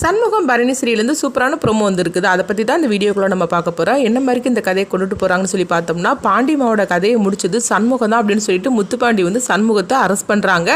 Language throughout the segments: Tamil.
சண்முகம் பரணிஸ்ரீலேருந்து சூப்பரான ப்ரோமோ வந்திருக்குது. அதை பற்றி தான் இந்த வீடியோக்குள்ள நம்ம பார்க்க போகிறோம் என்ன மாதிரிக்கு இந்த கதையை கொண்டுட்டு போகிறாங்கன்னு சொல்லி பார்த்தோம்னா பாண்டிமாவோட கதையை முடிச்சது சண்முகம் தான் அப்படின்னு சொல்லிட்டு முத்துப்பாண்டி வந்து சண்முகத்தை அரெஸ்ட் பண்ணுறாங்க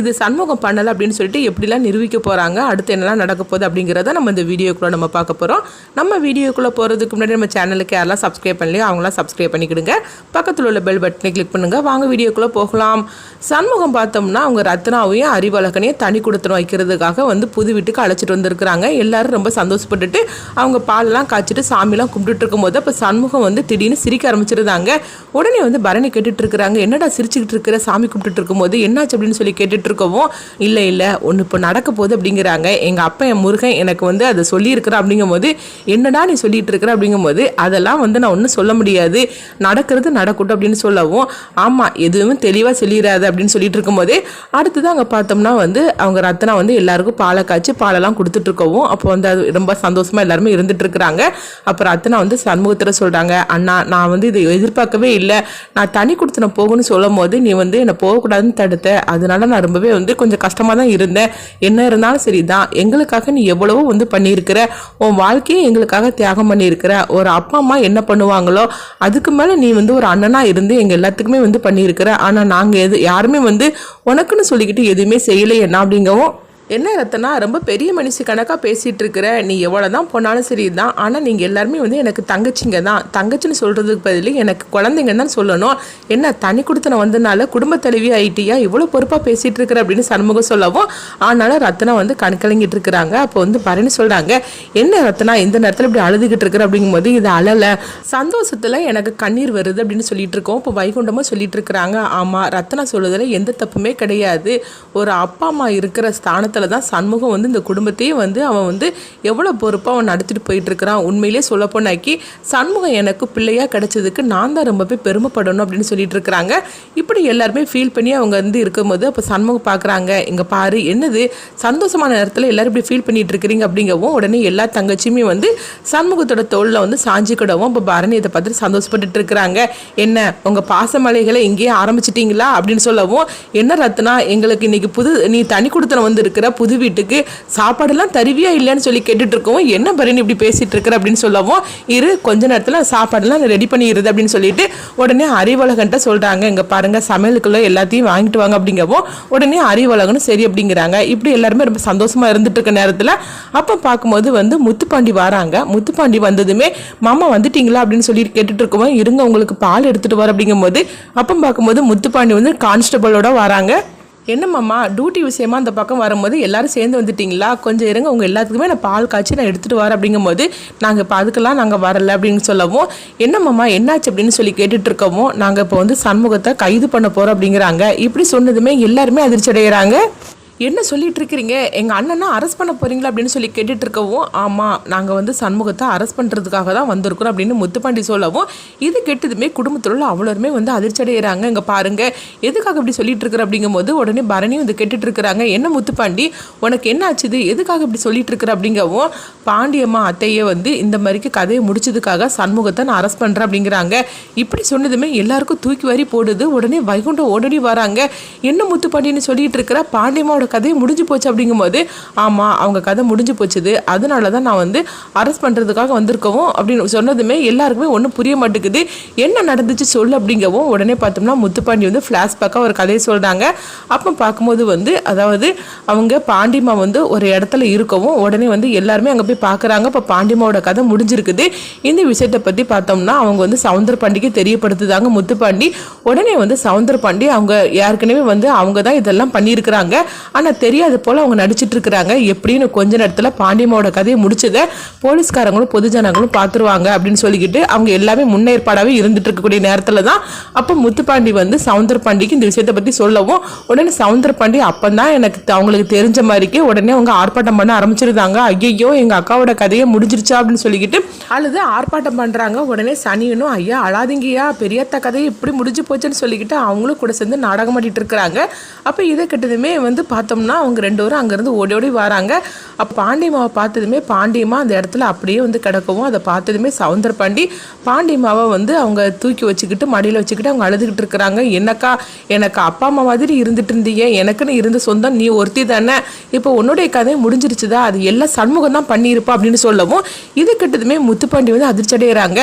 இது சண்முகம் பண்ணலை அப்படின்னு சொல்லிட்டு எப்படிலாம் நிரூபிக்க போகிறாங்க அடுத்து என்னெல்லாம் நடக்க போகுது அப்படிங்கிறத நம்ம இந்த வீடியோக்குள்ளே நம்ம பார்க்க போகிறோம் நம்ம வீடியோக்குள்ளே போகிறதுக்கு முன்னாடி நம்ம சேனலுக்கு யாரெல்லாம் சப்ஸ்கிரைப் பண்ணலையோ அவங்களாம் சப்ஸ்கிரைப் பண்ணிக்கிடுங்க. பக்கத்தில் உள்ள பெல் பட்டனை கிளிக் பண்ணுங்கள் வாங்க வீடியோக்குள்ளே போகலாம். சண்முகம் பார்த்தோம்னா அவங்க ரத்னாவையும் அறிவழகனையும் தனி கொடுத்துரும் வைக்கிறதுக்காக வந்து புது வீட்டுக்கு அழைச்சிட்டு இருக்கிறாங்க எல்லாரும் ரொம்ப சந்தோஷப்பட்டுட்டு அவங்க பாலெல்லாம் காய்ச்சிட்டு சாமிலாம் கும்பிட்டுட்டு இருக்கும்போது அப்போ சண்முகம் வந்து திடீர்னு சிரிக்க ஆரம்பிச்சிருந்தாங்க. உடனே வந்து பரணி கேட்டுட்டு இருக்கிறாங்க. என்னடா சிரிச்சுக்கிட்டு இருக்கிற? சாமி கும்பிட்டுட்டு இருக்கும்போது என்னாச்சு? அப்படின்னு சொல்லி கேட்டுட்டு இருக்கவும் இல்லை இல்லை ஒன்று இப்போ நடக்க போகுது அப்படிங்கிறாங்க. எங்கள் அப்பா என் முருகன் எனக்கு வந்து அதை சொல்லியிருக்கிறேன் அப்படிங்கும்போது என்னடா நீ சொல்லிட்டு இருக்கிற? அப்படிங்கும்போது அதெல்லாம் வந்து நான் ஒன்றும் சொல்ல முடியாது. நடக்கிறது நடக்கட்டும் அப்படின்னு சொல்லவும் ஆமாம் எதுவும் தெளிவாக சொல்லிடாது அப்படின்னு சொல்லிட்டு இருக்கும்போதே அடுத்தது அங்கே பார்த்தோம்னா வந்து அவங்க ரத்தனா வந்து எல்லாருக்கும் பாலை காய்ச்சி பாலெல்லாம் கொடுத்துட்டு இருக்கவும் அப்போ வந்து அது ரொம்ப சந்தோஷமாக எல்லாருமே இருந்துட்டு இருக்கிறாங்க அப்புறம் அத்தனை வந்து சண்முகத்தில் சொல்கிறாங்க அண்ணா நான் வந்து இதை எதிர்பார்க்கவே இல்லை. நான் தனி கொடுத்து நான் போகணும்னு சொல்லும் போது நீ வந்து என்னை போகக்கூடாதுன்னு தடுத்த. அதனால நான் ரொம்பவே வந்து கொஞ்சம் கஷ்டமாக தான் இருந்தேன். என்ன இருந்தாலும் சரி தான் எங்களுக்காக நீ எவ்வளவோ வந்து பண்ணியிருக்கிற. உன் வாழ்க்கையை எங்களுக்காக தியாகம் பண்ணியிருக்கிற. ஒரு அப்பா அம்மா என்ன பண்ணுவாங்களோ அதுக்கு மேலே நீ வந்து ஒரு அண்ணனாக இருந்து எங்கள் எல்லாத்துக்குமே வந்து பண்ணியிருக்கிற. ஆனால் நாங்கள் எது யாருமே வந்து உனக்குன்னு சொல்லிக்கிட்டு எதுவுமே செய்யலை என்ன அப்படிங்கவும் என்ன ரத்தனா ரொம்ப பெரிய மனுஷி கணக்காக பேசிகிட்டு இருக்கிற நீ எவ்வளோ தான் போனாலும் சரி தான் ஆனால் நீங்கள் எல்லாருமே வந்து எனக்கு தங்கச்சிங்க தான். தங்கச்சின்னு சொல்கிறதுக்கு பதில் எனக்கு குழந்தைங்கன்னு தான் சொல்லணும். என்ன தனி கொடுத்தன வந்தனால குடும்ப தலைவி ஆயிட்டியா? இவ்வளோ பொறுப்பாக பேசிகிட்டு இருக்கிற அப்படின்னு சண்முகம் சொல்லவும் ஆனாலும் ரத்னா வந்து கண்கலங்கிட்டு இருக்கிறாங்க அப்போ வந்து பரணி சொல்கிறாங்க என்ன ரத்னா இந்த நேரத்தில் இப்படி அழுதுகிட்டு இருக்கிற அப்படிங்கும்போது இது அழலை. சந்தோஷத்தில் எனக்கு கண்ணீர் வருது அப்படின்னு சொல்லிட்டு இருக்கோம் இப்போ வைகுண்டமாக சொல்லிட்டு இருக்கிறாங்க ஆமாம் ரத்னா சொல்கிறதுல எந்த தப்புமே கிடையாது. ஒரு அப்பா அம்மா இருக்கிற ஸ்தானத்தில் தான் சண்முகம் வந்து இந்த குடும்பத்தையே வந்து அவன் வந்து எவ்வளோ பொறுப்பாக அவன் நடத்திட்டு போயிட்டு இருக்கிறான் உண்மையிலே சொல்லப்போனாக்கி சண்முகம் எனக்கு பிள்ளையாக கிடைச்சதுக்கு நான் தான் ரொம்பவே பெருமைப்படணும் அப்படின்னு சொல்லிட்டு இருக்கிறாங்க. இப்படி எல்லாருமே ஃபீல் பண்ணி அவங்க வந்து இருக்கும்போது அப்போ சண்முகம் பார்க்குறாங்க இங்கே பாரு என்னது? சந்தோஷமான நேரத்தில் எல்லாரும் இப்படி ஃபீல் பண்ணிட்டு இருக்கிறீங்க அப்படிங்கவும் உடனே எல்லா தங்கச்சியுமே வந்து சண்முகத்தோட தோளில் வந்து சாஞ்சிக்கிடவும் இப்போ பரணி இதை பார்த்துட்டு சந்தோஷப்பட்டுட்டு இருக்கிறாங்க. என்ன உங்கள் பாசமலைகளை இங்கேயே ஆரம்பிச்சிட்டிங்களா? அப்படின்னு சொல்லவும் என்ன ரத்னா எங்களுக்கு இன்னைக்கு புது நீ தனி கொடுத்தன வந்து இருக்கிற புது வீட்டுக்கு சாப்பாடெல்லாம் தருவியா இல்லைன்னு சொல்லி கேட்டுட்ருக்கோம் இருக்கவும் என்ன பரணி இப்படி பேசிகிட்டு இருக்கிற? அப்படின்னு சொல்லவும் இரு கொஞ்ச நேரத்தில் சாப்பாடெல்லாம் ரெடி பண்ணிடுது அப்படின்னு சொல்லிட்டு உடனே அறிவழகன்ட்ட சொல்கிறாங்க இங்கே பாருங்கள் சமையலுக்குள்ளே எல்லாத்தையும் வாங்கிட்டு வாங்க அப்படிங்கவும் உடனே அறிவழகனும் சரி அப்படிங்கிறாங்க. இப்படி எல்லாருமே ரொம்ப சந்தோஷமாக இருந்துட்டு இருக்க நேரத்தில் அப்போ பார்க்கும்போது வந்து முத்துப்பாண்டி வராங்க. முத்துப்பாண்டி வந்ததுமே மாமா வந்துட்டீங்களா? அப்படின்னு சொல்லிட்டு கேட்டுட்டு இருக்கோம் இருங்க உங்களுக்கு பால் எடுத்துகிட்டு வர அப்படிங்கும்போது அப்போ பார்க்கும்போது முத்துப்பாண்டி வந்து கான்ஸ்டபிளோட வராங்க. என்னம்மாம்மா டியூட்டி விஷயமா அந்த பக்கம் வரும்போது எல்லாரும் சேர்ந்து வந்துட்டீங்களா? கொஞ்சம் இருங்க உங்கள் எல்லாத்துக்குமே நான் பால் காய்ச்சி நான் எடுத்துகிட்டு வரேன் அப்படிங்கும்போது நாங்கள் இப்போ அதுக்கெல்லாம் நாங்கள் வரல அப்படின்னு சொல்லவும் என்னம்மாம்மா என்னாச்சு அப்படின்னு சொல்லி கேட்டுட்டு இருக்கவும் நாங்கள் இப்போ வந்து சண்முகத்தை கைது பண்ண போகிறோம் அப்படிங்கிறாங்க. இப்படி சொன்னதுமே எல்லாருமே அதிர்ச்சி அடைகிறாங்க என்ன சொல்லிட்டு இருக்கிறீங்க எங்கள் அண்ணனை அரெஸ்ட் பண்ண போறீங்களா அப்படின்னு சொல்லி கேட்டுட்டு இருக்கவும் ஆமாம் நாங்கள் வந்து சண்முகத்தை அரெஸ்ட் பண்ணுறதுக்காக தான் வந்திருக்கிறோம் அப்படின்னு முத்துப்பாண்டி சொல்லவும் இது கெட்டதுமே குடும்பத்தில் உள்ள அவ்வளோருமே வந்து அதிர்ச்சி அடைகிறாங்க இங்கே பாருங்க எதுக்காக இப்படி சொல்லிட்டு இருக்கிற அப்படிங்கும்போது உடனே பரணியும் வந்து கேட்டுட்டு இருக்கிறாங்க என்ன முத்துப்பாண்டி உனக்கு என்ன ஆச்சுது எதுக்காக இப்படி சொல்லிட்டு இருக்கிற அப்படிங்கவும் பாண்டியம்மா அத்தையை வந்து இந்த மாதிரிக்கு கதையை முடிச்சதுக்காக சண்முகத்தை நான் அரெஸ்ட் பண்ணுறேன் அப்படிங்கிறாங்க. இப்படி சொன்னதுமே எல்லாருக்கும் தூக்கி வாரி போடுது. உடனே வைகுண்டம் ஓடடி வராங்க. என்ன முத்துப்பாண்டின்னு சொல்லிட்டு இருக்கிற பாண்டியம்மாவோட கதையை முடிஞ்சு போச்சு அப்படிங்கும்போது ஆமாம் அவங்க கதை முடிஞ்சு போச்சுது. அதனால தான் நான் வந்து அரெஸ்ட் பண்ணுறதுக்காக வந்திருக்கவும் அப்படின்னு சொன்னதுமே எல்லாருக்குமே ஒன்றும் புரிய மாட்டேங்குது. என்ன நடந்துச்சு சொல்லு அப்படிங்கவும் உடனே பார்த்தோம்னா முத்துப்பாண்டி வந்து ஃப்ளாஷ்பேக்காக ஒரு கதையை சொல்கிறாங்க அப்போ பார்க்கும்போது வந்து அதாவது அவங்க பாண்டிமா வந்து ஒரு இடத்துல இருக்கவும் உடனே வந்து எல்லாருமே அங்கே போய் பார்க்குறாங்க. இப்போ பாண்டிமாவோட கதை முடிஞ்சிருக்குது. இந்த விஷயத்தை பற்றி பார்த்தோம்னா அவங்க வந்து சவுந்தர பாண்டிக்கு தெரியப்படுத்துதாங்க முத்துப்பாண்டி. உடனே வந்து சவுந்தர பாண்டி அவங்க ஏற்கனவே வந்து அவங்க தான் இதெல்லாம் பண்ணியிருக்கிறாங்க. ஆனால் தெரியாது போல் அவங்க நடிச்சிட்டு இருக்கிறாங்க. எப்படின்னு கொஞ்ச நேரத்தில் பாண்டியமாவோட கதையை முடிச்சதை போலீஸ்காரங்களும் பொதுஜனங்களும் பார்த்துருவாங்க அப்படின்னு சொல்லிக்கிட்டு அவங்க எல்லாமே முன்னேற்பாடாகவே இருந்துட்டு இருக்கக்கூடிய நேரத்தில் தான் அப்போ முத்துப்பாண்டி வந்து சவுந்தர பாண்டிக்கு இந்த விஷயத்தை பற்றி சொல்லவும் உடனே சவுந்தர பாண்டி அப்போ தான் எனக்கு அவங்களுக்கு தெரிஞ்ச மாதிரிக்கு உடனே அவங்க ஆர்ப்பாட்டம் பண்ண ஆரம்பிச்சிருந்தாங்க. ஐயோ எங்கள் அக்காவோட கதையை முடிஞ்சிருச்சா அப்படின்னு சொல்லிக்கிட்டு அழுது ஆர்ப்பாட்டம் பண்ணுறாங்க உடனே சனியனும் ஐயா அழாதீங்கய்யா பெரியத்த கதையை இப்படி முடிஞ்சு போச்சுன்னு சொல்லிக்கிட்டு அவங்களும் கூட சேர்ந்து நாடகம் ஆடிட்டு இருக்கிறாங்க. அப்போ இதை கிட்டதுமே வந்து பார்த்தோம்னா அவங்க ரெண்டு பேரும் அங்கேருந்து ஓடி ஓடி வராங்க. அப்போ பாண்டியம்மாவை பார்த்ததுமே பாண்டியம்மா அந்த இடத்துல அப்படியே வந்து கிடக்கவும் அதை பார்த்ததுமே சவுந்தர பாண்டி பாண்டியம்மாவை வந்து அவங்க தூக்கி வச்சுக்கிட்டு மடியில் வச்சுக்கிட்டு அவங்க அழுதுகிட்டு இருக்கிறாங்க. என்னக்கா எனக்கு அப்பா அம்மா மாதிரி இருந்துட்டு இருந்தீங்க. எனக்குன்னு இருந்த சொந்தம் நீ ஒருத்தி தானே. இப்போ உன்னுடைய கதை முடிஞ்சிருச்சுதா? அது எல்லாம் சண்முகம் தான் பண்ணியிருப்பா அப்படின்னு சொல்லவும் இது கிட்டதுமே முத்துப்பாண்டி வந்து அதிர்ச்சி அடைகிறாங்க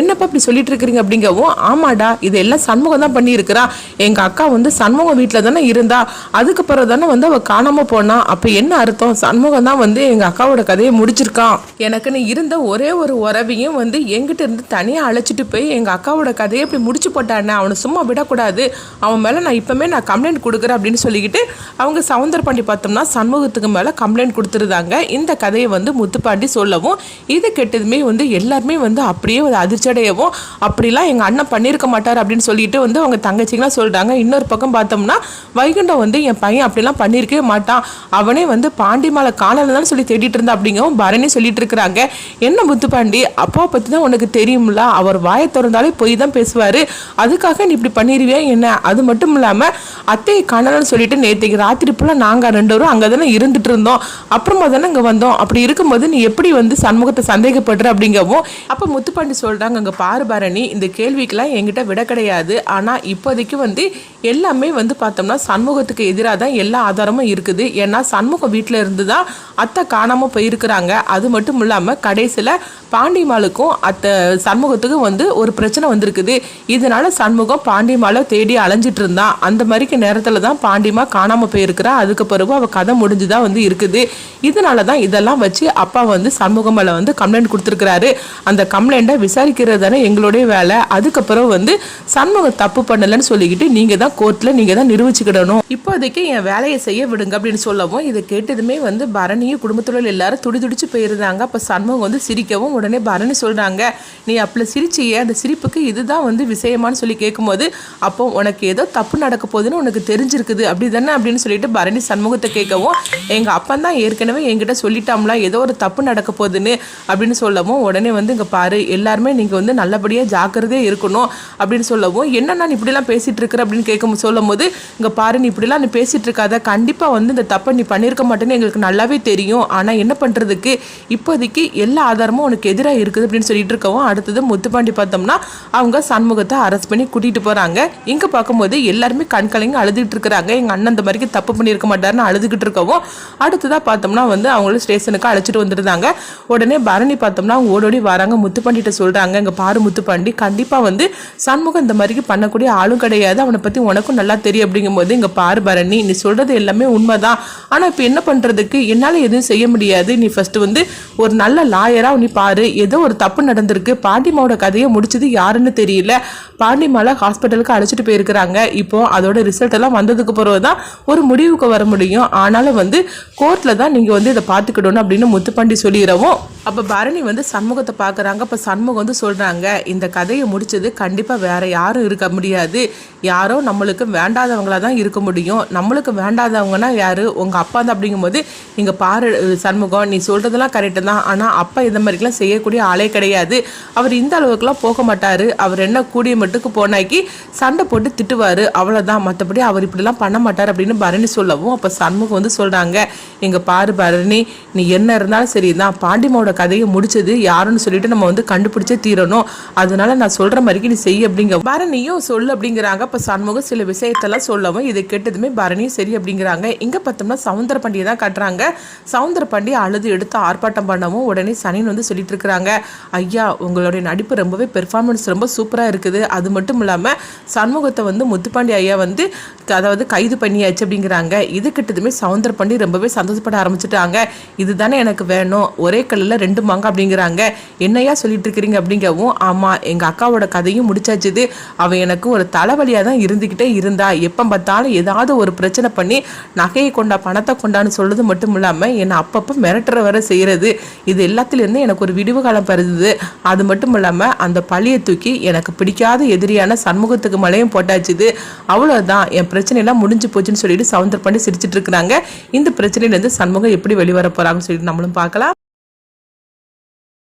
என்னப்பா இப்படி சொல்லிட்டு இருக்கிறீங்க? அப்படிங்கவும் ஆமாடா இதெல்லாம் சண்முகம் தான் பண்ணியிருக்கிறா. எங்கள் அக்கா வந்து சண்முகம் வீட்டில் தானே இருந்தா. அதுக்கு தானே வந்து அவள் காணாமல் போனா அப்போ என்ன அர்த்தம்? சண்முகம் தான் வந்து எங்கள் அக்காவோட கதையை முடிச்சிருக்கான் எனக்குன்னு இருந்த ஒரே ஒரு உறவையும் வந்து எங்கிட்ட இருந்து தனியாக அழைச்சிட்டு போய் எங்கள் அக்காவோட கதையை இப்படி முடிச்சு போட்டானே அவனை சும்மா விடக்கூடாது. அவன் மேலே நான் இப்போமே நான் கம்ப்ளைண்ட் கொடுக்குறேன் அப்படின்னு சொல்லிக்கிட்டு அவங்க சவுந்தர பாண்டி பார்த்தோம்னா சண்முகத்துக்கு மேலே கம்ப்ளைண்ட் கொடுத்துருந்தாங்க. இந்த கதையை வந்து முத்துப்பாண்டி சொல்லவும் இது கெட்டதுமே வந்து எல்லாருமே வந்து அப்படியே ஒரு அதிர்ச்சியடையவும் அப்படிலாம் எங்கள் அண்ணன் பண்ணியிருக்க மாட்டார் அப்படின்னு சொல்லிட்டு வந்து அவங்க தங்கச்சிங்களாம் சொல்கிறாங்க இன்னொரு பக்கம் பார்த்தோம்னா வைகுண்டம் வந்து என் பையன் அப்படிலாம் பண்ணியிருக்கவே மாட்டான். அவனே வந்து பாண்டிமாலை தான் சொல்லி தேடிட்டு இருந்தா அப்படிங்கவும் பரணி சொல்லிட்டு இருக்கிறாங்க. என்ன முத்துப்பாண்டி அப்பா பற்றி தான் உனக்கு தெரியும்ல? அவர் வாயை திறந்தாலே போய் தான் பேசுவார். அதுக்காக நீ இப்படி பண்ணிடுவியா என்ன? அது மட்டும் இல்லாமல் அத்தையை காணலன்னு சொல்லிட்டு நேற்றுக்கு ராத்திரி ஃபுல்லாக நாங்கள் ரெண்டு பேரும் அங்கே தானே இருந்துட்டு இருந்தோம். அப்புறமா தானே அங்கே வந்தோம். அப்படி இருக்கும்போது நீ எப்படி வந்து சண்முகத்தை சந்தேகப்படுற அப்படிங்கவும் அப்போ முத்துப்பாண்டி சொல்கிறாங்க அங்கே பாரு பரணி இந்த கேள்விக்கெல்லாம் என்கிட்ட விட கிடையாது. ஆனால் இப்போதைக்கு வந்து எல்லாமே வந்து பார்த்தோம்னா சண்முகத்துக்கு எதிராக தான் எல்லா ஆதாரமும் இருக்குது. ஏன்னா சண்முகம் வீட்டில் இருந்து தான் அத்தை காணாமல் போயிருக்கிறாங்க. அது மட்டும் இல்லாமல் கடைசியில் பாண்டிமாலுக்கும் அத்தை சண்முகத்துக்கும் வந்து ஒரு பிரச்சனை வந்திருக்குது. இதனால சண்முகம் பாண்டிமாலை தேடி அலைஞ்சிட்டு இருந்தான் அந்த மாதிரிக்கு நேரத்தில் தான் பாண்டிமா காணாமல் போயிருக்கிறா. அதுக்கு பிறகு அவள் கதை முடிஞ்சு தான் வந்து இருக்குது. இதனால தான் இதெல்லாம் வச்சு அப்பா வந்து சண்முகம் மேலே வந்து கம்ப்ளைண்ட் கொடுத்துருக்கிறாரு. அந்த கம்ப்ளைண்ட்டை விசாரிக்கிறது தானே எங்களுடைய வேலை. அதுக்கப்புறம் வந்து சண்முகம் தப்பு பண்ணலைன்னு சொல்லிக்கிட்டு நீங்கள் தான் கோர்ட்டில் நீங்கள் தான் நிரூபிச்சுக்கிடணும். இப்போதைக்கு என் வேலையை செய்ய விடுங்க அப்படின்னு சொல்லவும் இதை கேட்டதுமே வந்து பரணியும் குடும்பத்தில் எல்லாரும் துடி துடிச்சு போயிருந்தாங்க. அப்போ சண்முகம் வந்து சிரிக்கவும் உடனே பரணி சொல்கிறாங்க நீ அப்படி சிரிச்சியே அந்த சிரிப்புக்கு இதுதான் வந்து விஷயமான்னு சொல்லி கேட்கும்போது அப்போ உனக்கு ஏதோ தப்பு நடக்க போகுதுன்னு உனக்கு தெரிஞ்சிருக்குது அப்படி தானே அப்படின்னு சொல்லிட்டு பரணி சண்முகத்தை கேட்கவும் எங்கள் அப்பன் தான் ஏற்கனவே என்கிட்ட சொல்லிட்டாம்ல ஏதோ ஒரு தப்பு நடக்க போகுதுன்னு அப்படின்னு சொல்லவும் உடனே வந்து இங்கே பாரு எல்லாருமே நீங்கள் வந்து நல்லபடியாக ஜாக்கிரதையாக இருக்கணும் அப்படின்னு சொல்லவும் என்ன நான் இப்படிலாம் பேசிகிட்டு இருக்கிற? அப்படின்னு கேட்கும் சொல்லும் போது இங்கே பாரு நீ இப்படிலாம் நீ பேசிகிட்டு இருக்காத கண்டிப்பாக வந்து இந்த தப்பை நீ பண்ணியிருக்க மாட்டேன்னு எங்களுக்கு நல்லாவே தெரியும். ஆனால் என்ன பண்ணுறதுக்கு இப்போதைக்கு எல்லா ஆதாரமும் உனக்கு எதிராக இருக்குது அப்படின்னு சொல்லிட்டு இருக்கவும் அடுத்தது முத்துப்பாண்டி பார்த்தோம்னா அவங்க சண்முகத்தை அரெஸ்ட் பண்ணி கூட்டிகிட்டு போகிறாங்க இங்கே பார்க்கும்போது எல்லாருமே கண் கலங்கி அழுதுகிட்டு இருக்கிறாங்க. எங்கள் அண்ணன் அந்த மாதிரிக்கு தப்பு பண்ணியிருக்க மாட்டாருன்னு அழுதுகிட்டு இருக்கவும் அடுத்ததாக பார்த்தோம்னா வந்து அவங்களும் ஸ்டேஷனுக்கு அழைச்சிட்டு வந்துருந்தாங்க. உடனே பரணி பார்த்தோம்னா அவங்க ஓடோடி வராங்க. முத்துப்பாண்டிகிட்ட சொல்கிறாங்க இங்கே பாரு முத்துப்பாண்டி கண்டிப்பாக வந்து சண்முகம் இந்த மாதிரிக்கு பண்ணக்கூடிய ஆளும் கிடையாது. அவனை பற்றி உனக்கும் நல்லா தெரியும். அப்படிங்கும்போது இங்கே பாரு பரணி நீ சொல்கிறது எல்லாம் எல்லாமே உண்மைதான். ஆனால் இப்போ என்ன பண்ணுறதுக்கு என்னால் எதுவும் செய்ய முடியாது. நீ ஃபஸ்ட்டு வந்து ஒரு நல்ல லாயராக நீ பாரு. ஏதோ ஒரு தப்பு நடந்திருக்கு. பாண்டிமாவோட கதையை முடிச்சது யாருன்னு தெரியல. பாண்டிமாவில் ஹாஸ்பிட்டலுக்கு அழைச்சிட்டு போயிருக்கிறாங்க. இப்போ அதோட ரிசல்ட் எல்லாம் வந்ததுக்கு பிறகு தான் ஒரு முடிவுக்கு வர முடியும். ஆனாலும் வந்து கோர்ட்டில் தான் நீங்கள் வந்து இதை பார்த்துக்கிடணும் அப்படின்னு முத்துப்பாண்டி சொல்லிடுறவும் அப்போ பரணி வந்து சண்முகத்தை பார்க்குறாங்க. அப்போ சண்முகம் வந்து சொல்கிறாங்க இந்த கதையை முடிச்சது கண்டிப்பாக வேறு யாரும் இருக்க முடியாது. யாரோ நம்மளுக்கு வேண்டாதவங்களாக தான் இருக்க முடியும். நம்மளுக்கு இல்லாதவங்கன்னா யார்? உங்கள் அப்பா தான் அப்படிங்கும்போது நீங்கள் பாரு சண்முகம் நீ சொல்கிறதெல்லாம் கரெக்டு தான். ஆனால் அப்பா இந்த மாதிரிலாம் செய்யக்கூடிய ஆளே கிடையாது. அவர் இந்த அளவுக்குலாம் போக மாட்டார். அவர் என்ன கூடிய மட்டுக்கு போனாக்கி சண்டை போட்டு திட்டுவார். அவ்வளோதான் மற்றபடி அவர் இப்படிலாம் பண்ண மாட்டார் அப்படின்னு பரணி சொல்லவும் அப்போ சண்முகம் வந்து சொல்கிறாங்க எங்கள் பாரு பரணி நீ என்ன இருந்தாலும் சரி தான் பாண்டிமாவோட கதையை முடிச்சது யாருன்னு சொல்லிட்டு நம்ம வந்து கண்டுபிடிச்சே தீரணும். அதனால நான் சொல்கிற மாதிரிக்கு நீ செய் அப்படிங்க பரணியும் சொல்லு அப்படிங்கிறாங்க. இப்போ சண்முகம் சில விஷயத்தெல்லாம் சொல்லவும் இதை கேட்டதுமே பரணியும் சரி அப்படிங்கிறாங்க. இங்கே பார்த்தோம்னா சவுந்தர பண்டிகை தான் காட்டுறாங்க. சவுந்தர பண்டிகை அழுது எடுத்து ஆர்ப்பாட்டம் பண்ணவும் உடனே சனின்னு வந்து சொல்லிட்டு இருக்கிறாங்க. ஐயா உங்களுடைய நடிப்பு ரொம்பவே பெர்ஃபார்மன்ஸ் ரொம்ப சூப்பராக இருக்குது. அது மட்டும் இல்லாமல் சண்முகத்தை வந்து முத்துப்பாண்டி ஐயா வந்து அதாவது கைது பண்ணியாச்சு அப்படிங்கிறாங்க. இது கிட்டதுமே சவுந்தர் பண்ணி ரொம்பவே சந்தோஷப்பட ஆரம்பிச்சிட்டாங்க. இதுதானே எனக்கு வேணும். ஒரே கல்லில் ரெண்டு மாங்க அப்படிங்கிறாங்க. என்னையா சொல்லிட்டு இருக்கிறீங்க அப்படிங்கவும் ஆமாம் எங்கள் அக்காவோட கதையும் முடிச்சாச்சுது அவள் எனக்கு ஒரு தலைவலியாக தான் இருந்துக்கிட்டே இருந்தா. எப்போ பார்த்தாலும் ஏதாவது ஒரு பிரச்சனை பண்ணி நகையை கொண்டா பணத்தை கொண்டான்னு சொல்றது மட்டும் இல்லாமல் என்னை அப்பப்போ மிரட்டுற வர செய்கிறது இது எல்லாத்துலேருந்து எனக்கு ஒரு விடிவு காலம் பருது அது மட்டும் இல்லாமல் அந்த பழியை தூக்கி எனக்கு பிடிக்காத எதிரியான சண்முகத்துக்கு மலையும் போட்டாச்சுது அவ்வளோதான் என் பிரச்சனையெல்லாம் முடிஞ்சு போச்சுன்னு சொல்லிட்டு சவுந்தர் பண்ணி சிரிச்சிட்டு இருக்கிறாங்க. இந்த பிரச்சனையிலேருந்து சண்முகம் எப்படி வெளிவர போறாங்கன்னு சொல்லிட்டு நம்மளும் பார்க்கலாம்.